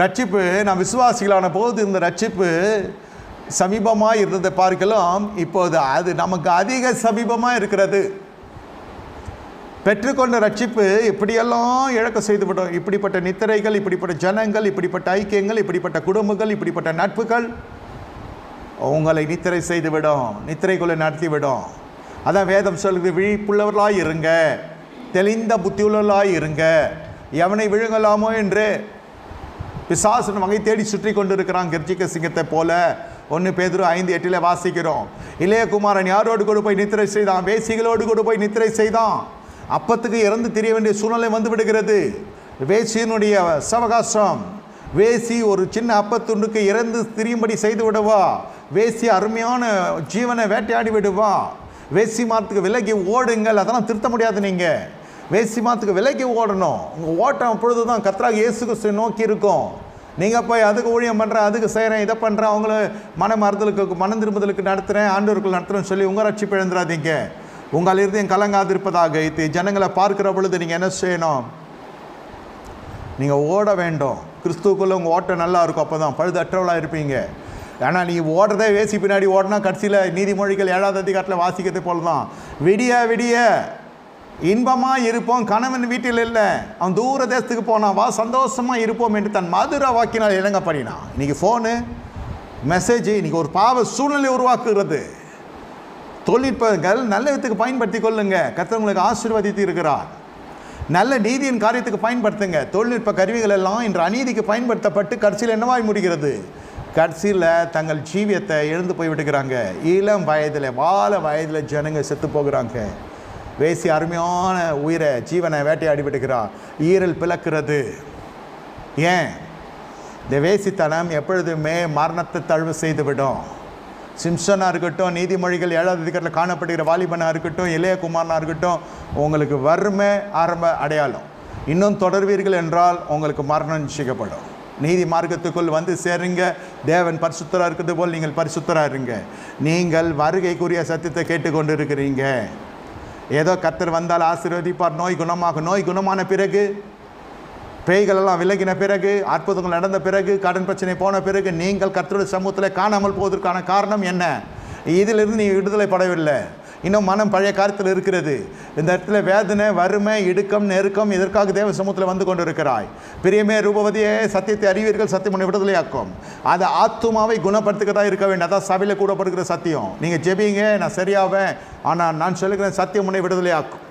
ரட்சிப்பு நாம் விசுவாசிகளான போது இந்த ரட்சிப்பு சமீபமாக இருந்ததை பார்க்கலாம். இப்போது அது நமக்கு அதிக சமீபமாக இருக்கிறது. பெற்றுக்கொண்ட ரட்சிப்பு இப்படியெல்லாம் இழக்க செய்துவிடும் இப்படிப்பட்ட நித்திரைகள் இப்படிப்பட்ட ஜனங்கள் இப்படிப்பட்ட ஐக்கியங்கள் இப்படிப்பட்ட குடும்பங்கள் இப்படிப்பட்ட நட்புகள் உங்களை நித்திரை செய்துவிடும் நித்திரைக்குள்ளே நடத்திவிடும். அதான் வேதம் சொல்லுது விழிப்புள்ளவர்களாய் இருங்க தெளிந்த புத்தியுள்ளவர்களாய் இருங்க எவனை விழுங்கலாமோ என்று பிசாசன் வகை தேடி சுற்றி கொண்டிருக்கிறான் கர்ஜிக்க சிங்கத்தை போல. ஒன்று பேதரும் ஐந்து எட்டில் வாசிக்கிறோம். இளையகுமாரன் யாரோடு கூட போய் நித்திரை செய்தான்? வேசிகளோடு கூட போய் நித்திரை செய்தான். அப்பத்துக்கு இறந்து தெரிய வேண்டிய சூழ்நிலை வந்து விடுகிறது. வேசியினுடைய சவகாசம் வேசி ஒரு சின்ன அப்பத்துண்டுக்கு இறந்து திரியும்படி செய்து விடுவா? வேசி அருமையான ஜீவனை வேட்டையாடி விடுவா? வேசி மாத்துக்கு விலகி ஓடுங்கள் அதெல்லாம் திருத்த முடியாது நீங்கள் வேசி மாத்துக்கு ஓடணும். உங்கள் ஓட்டம் அப்பொழுது தான் கத்ராக இயேசுக்கு நோக்கி இருக்கும். நீங்கள் போய் அதுக்கு ஊழியம் பண்ணுறேன் அதுக்கு செய்கிறேன் இதை பண்ணுறேன் அவங்கள மன மறுதலுக்கு மனம் திரும்புதலுக்கு நடத்துகிறேன் ஆண்டவர்கள் நடத்துகிறேன்னு சொல்லி உங்கள் ரட்சிப்பு எழுந்துடாதீங்க உங்கள் இருதயம் கலங்காதிருப்பதாக இது ஜனங்களை பார்க்கிற பொழுது நீங்கள் என்ன செய்யணும்? நீங்கள் ஓட வேண்டும். கிறிஸ்துவுக்குள்ளே உங்கள் ஓட்டம் நல்லா இருக்கும் அப்போ தான் பழுதற்றவளாக இருப்பீங்க. ஏன்னா நீ ஓடுறதே வேசி பின்னாடி ஓடினா கடைசியில் நீதிமொழிகள் ஏழாவது அதிகாரத்தில் வாசிக்கிறது போல தான் விடிய விடிய. இன்பமாக இருப்போம் கணவன் வீட்டில் இல்லை. அவன் தூர தேசத்துக்கு போனான் வா சந்தோஷமாக இருப்போம் என்று தன் மதுர வாக்கினால் இணங்க இன்றைக்கி ஃபோனு மெசேஜ் இன்றைக்கி ஒரு பாவ சூழ்நிலை உருவாக்குகிறது. தொழில்நுட்பங்கள் நல்ல விதத்துக்கு பயன்படுத்தி கொள்ளுங்க. கத்தவங்களுக்கு ஆசீர்வதித்து இருக்கிறார். நல்ல நீதியின் காரியத்துக்கு பயன்படுத்துங்க. தொழில்நுட்ப கருவிகள் எல்லாம் இன்று அநீதிக்கு பயன்படுத்தப்பட்டு கடைசியில் என்னவாய் முடிகிறது? கடைசியில் தங்கள் ஜீவியத்தை எழுந்து போய் விட்டுக்கிறாங்க இளம் வயதில் வாழ வயதில் ஜனங்க செத்து போகிறாங்க. வேசி அருமையான உயிரை ஜீவனை வேட்டையாடி விடுகிறார் ஈரல் பிளக்கிறது. ஏன்? இந்த வேசித்தனம் எப்பொழுதுமே மரணத்தை தழுவு செய்துவிடும். சிம்சனாக இருக்கட்டும் நீதிமொழிகள் ஏழாவது அதிகாரத்தில் காணப்படுகிற வாலிபனாக இருக்கட்டும் இளையகுமாரனாக இருக்கட்டும் உங்களுக்கு வறுமை ஆரம்ப அடையாளம். இன்னும் தொடர்வீர்கள் என்றால் உங்களுக்கு மரணம் நிச்சயிக்கப்படும் நீதி மார்க்கத்துக்குள் வந்து சேருங்க. தேவன் பரிசுத்தராக இருக்கிறது போல் நீங்கள் பரிசுத்தராக இருங்க. நீங்கள் வருகைக்குரிய சத்தியத்தை கேட்டுக்கொண்டு இருக்கிறீங்க ஏதோ கத்தர் வந்தால் ஆசீர்வதிப்பார். நோய் குணமாக நோய் குணமான பிறகு பேய்கள் எல்லாம் விலகின பிறகு அற்புதங்கள் நடந்த பிறகு கடன் பிரச்சனை போன பிறகு நீங்கள் கத்தருடைய சமூகத்தில் காணாமல் போவதற்கான காரணம் என்ன? இதிலிருந்து நீ விடுதலை படவில்லை. இன்னும் மனம் பழைய காலத்தில் இருக்கிறது. இந்த இடத்துல வேதனை வறுமை இடுக்கம் நெருக்கம் இதற்காக தேவ சமூகத்தில் வந்து கொண்டிருக்கிறாய். பிரியமே ரூபவதியே சத்தியத்தை அறிவீர்கள் சத்தியம் உன்னை விடுதலையாக்கும். அது ஆத்துமாவை குணப்படுத்துகிறதா இருக்க வேண்டும். அதான் சபையில் கூடப்படுகிற சத்தியம். நீங்கள் ஜெபிங்க நான் சரியாவேன். ஆனால் நான் சொல்லுகிறேன் சத்தியம் உன்னை விடுதலையாக்கும்.